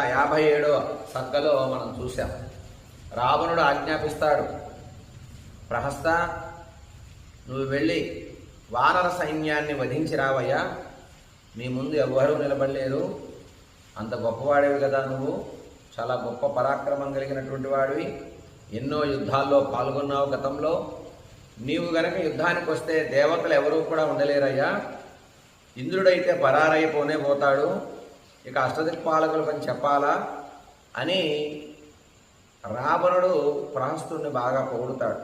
యాభై ఏడో సంఖలో మనం చూసాం రావణుడు ఆజ్ఞాపిస్తాడు ప్రహస్త నువ్వు వెళ్ళి వానర సైన్యాన్ని వధించి రావయ్యా. నీ ముందు ఎవ్వరూ నిలబడలేరు అంత గొప్పవాడివి కదా నువ్వు. చాలా గొప్ప పరాక్రమం కలిగినటువంటి వాడివి. ఎన్నో యుద్ధాల్లో పాల్గొన్నావు గతంలో. నీవు గనక యుద్ధానికి వస్తే దేవతలు ఎవరూ కూడా ఉండలేరయ్యా. ఇంద్రుడైతే పరారైపోనే పోతాడు. ఇక అష్టదిక్పాలకులకు అని చెప్పాలా అని రావణుడు ప్రహస్తుడిని బాగా పొగుడుతాడు.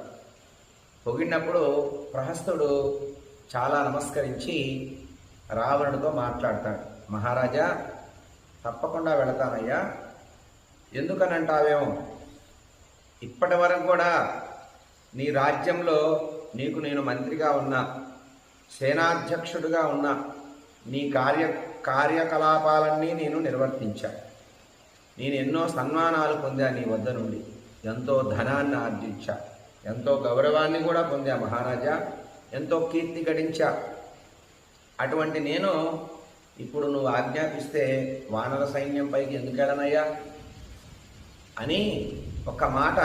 పొగిడినప్పుడు ప్రహస్తుడు చాలా నమస్కరించి రావణుడితో మాట్లాడతాడు. మహారాజా తప్పకుండా వెళతానయ్యా. ఎందుకనంటావేమో? ఇప్పటి వరకు కూడా నీ రాజ్యంలో నీకు నేను మంత్రిగా ఉన్నా సేనాధ్యక్షుడిగా ఉన్నా నీ కార్య కార్యకలాపాలన్నీ నేను నిర్వర్తించా. నేను ఎన్నో సన్మానాలు పొందా నీ వద్ద నుండి. ఎంతో ధనాన్ని ఆర్జించా. ఎంతో గౌరవాన్ని కూడా పొందా మహారాజా. ఎంతో కీర్తి గడించా. అటువంటి నేను ఇప్పుడు నువ్వు ఆజ్ఞాపిస్తే వానర సైన్యంపైకి ఎందుకు వెళ్ళనయ్యా అని ఒక మాట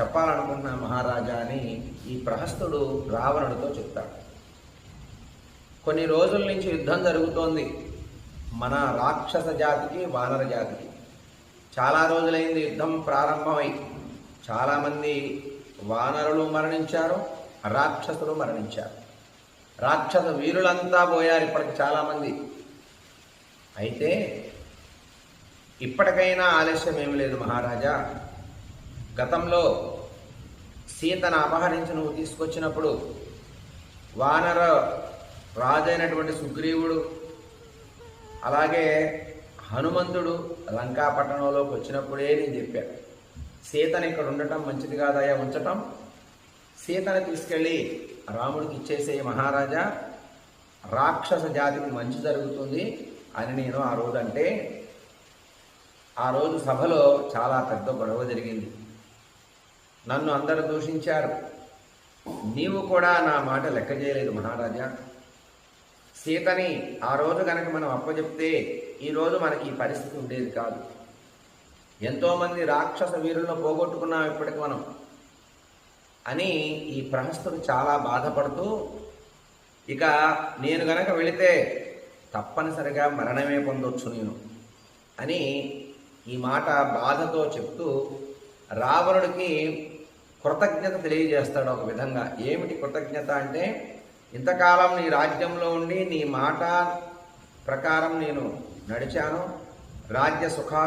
చెప్పాలనుకుంటున్నా మహారాజా అని ఈ ప్రహస్తుడు రావణుడితో చెప్తాడు. కొన్ని రోజుల నుంచి యుద్ధం జరుగుతోంది. మన రాక్షస జాతికి వానర జాతికి. చాలా రోజులైంది యుద్ధం ప్రారంభమై. చాలామంది వానరులు మరణించారు రాక్షసులు మరణించారు. రాక్షస వీరులంతా పోయారు ఇప్పటికి చాలామంది అయితే ఇప్పటికైనా ఆలస్యం ఏమి లేదు మహారాజా. గతంలో సీతను అపహరించి నువ్వు తీసుకొచ్చినప్పుడు వానర రాజైనటువంటి సుగ్రీవుడు అలాగే హనుమంతుడు లంకాపట్టణంలోకి వచ్చినప్పుడే నేను చెప్పాను సీతను ఇక్కడ ఉండటం మంచిది కాదయా ఉంచటం. సీతను తీసుకెళ్ళి రాముడికి ఇచ్చేసే మహారాజా రాక్షస జాతికి మంచి జరుగుతుంది అని నేను ఆ రోజు అంటే ఆ రోజు సభలో చాలా పెద్ద గొడవ జరిగింది. నన్ను అందరూ దూషించారు. నీవు కూడా నా మాట లెక్క చేయలేదు మహారాజా. సీతని ఆ రోజు కనుక మనం అప్పచెప్తే ఈరోజు మనకి ఈ పరిస్థితి ఉండేది కాదు. ఎంతోమంది రాక్షస వీరులను పోగొట్టుకున్నాం ఇప్పటికి మనం. అని ఈ ప్రహస్తుడు చాలా బాధపడుతూ ఇక నేను గనక వెళితే తప్పనిసరిగా మరణమే పొందొచ్చు నేను అని ఈ మాట బాధతో చెప్తూ రావణుడికి కృతజ్ఞత తెలియజేస్తాడు ఒక విధంగా. ఏమిటి కృతజ్ఞత అంటే ఇంతకాలం నీ రాజ్యంలో ఉండి నీ మాట ప్రకారం నేను నడిచాను. రాజ్య సుఖాలు